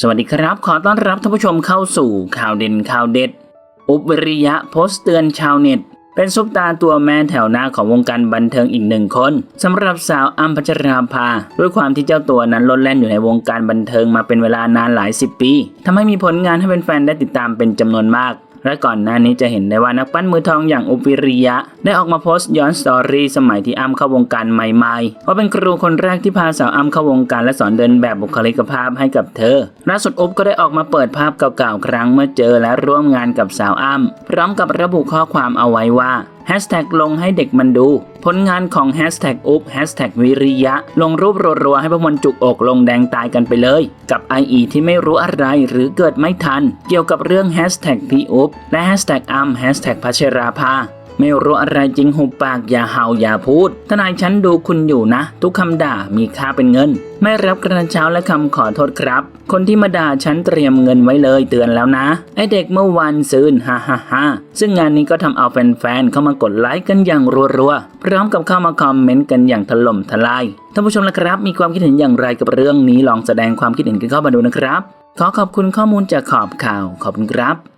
สวัสดีครับ ขอต้อนรับท่านผู้ชมเข้าสู่ข่าวเด่นข่าวเด็ด อุบวิริยะโพสต์เตือนชาวเน็ต เป็นซุปตาตัวแม่แถวหน้าของวงการบันเทิงอีกหนึ่งคนสำหรับสาวอัมพัชราภา ด้วยความที่เจ้าตัวนั้นล้นแล่นอยู่ในวงการบันเทิงมาเป็นเวลานานหลายสิบปีทำให้มีผลงานให้เป็นแฟนๆได้ติดตามเป็นจำนวนมาก และก่อนหน้านี้จะเห็นได้ว่านักปั้นมือทองอย่างอุปิริยะ ได้ออกมาโพสต์ย้อนสตอรี่สมัยที่อ้ำเข้าวงการใหม่ๆว่าเป็นครูคนแรกที่พาสาวอ้ำเข้าวงการและสอนเดินแบบบุคลิกภาพให้กับเธอล่าสุดอุบก็ได้ออกมาเปิดภาพเก่าๆครั้งเมื่อเจอและร่วมงานกับสาวอ้ำพร้อมกับระบุข้อความเอาไว้ว่า แฮชแท็กลงให้เด็กมันดู ผลงานของแฮชแท็กอุบแฮชแท็กวิริยะ ลงรูปรัวๆให้พวกมันจุกอกลงแดงตายกันไปเลย กับ IE ที่ไม่รู้อะไรหรือเกิดไม่ทัน เกี่ยวกับเรื่องแฮชแท็กพี่อุบและแฮชแท็กอัมแฮชแท็กพัชราภา ไม่รู้อะไรจริงหุบปากอย่าเห่าอย่าพูด ทนายฉันดูคุณอยู่นะ ทุกคำด่ามีค่าเป็นเงิน ไม่รับกระเช้าและคำขอโทษครับ คนที่มาด่าฉันเตรียมเงินไว้เลยเตือนแล้วนะ ไอเด็กเมื่อวานซืนฮ่าฮ่าฮ่าซึ่งงานนี้ก็ทำเอาแฟนๆเข้ามากดไลค์กันอย่างรัวๆ พร้อมกับเข้ามาคอมเมนต์กันอย่างถล่มทลายท่านผู้ชมละครับ มีความคิดเห็นอย่างไรกับเรื่องนี้ลองแสดงความคิดเห็นกันเข้ามาดูนะครับ ขอขอบคุณข้อมูลจากขอบข่าวขอบคุณครับ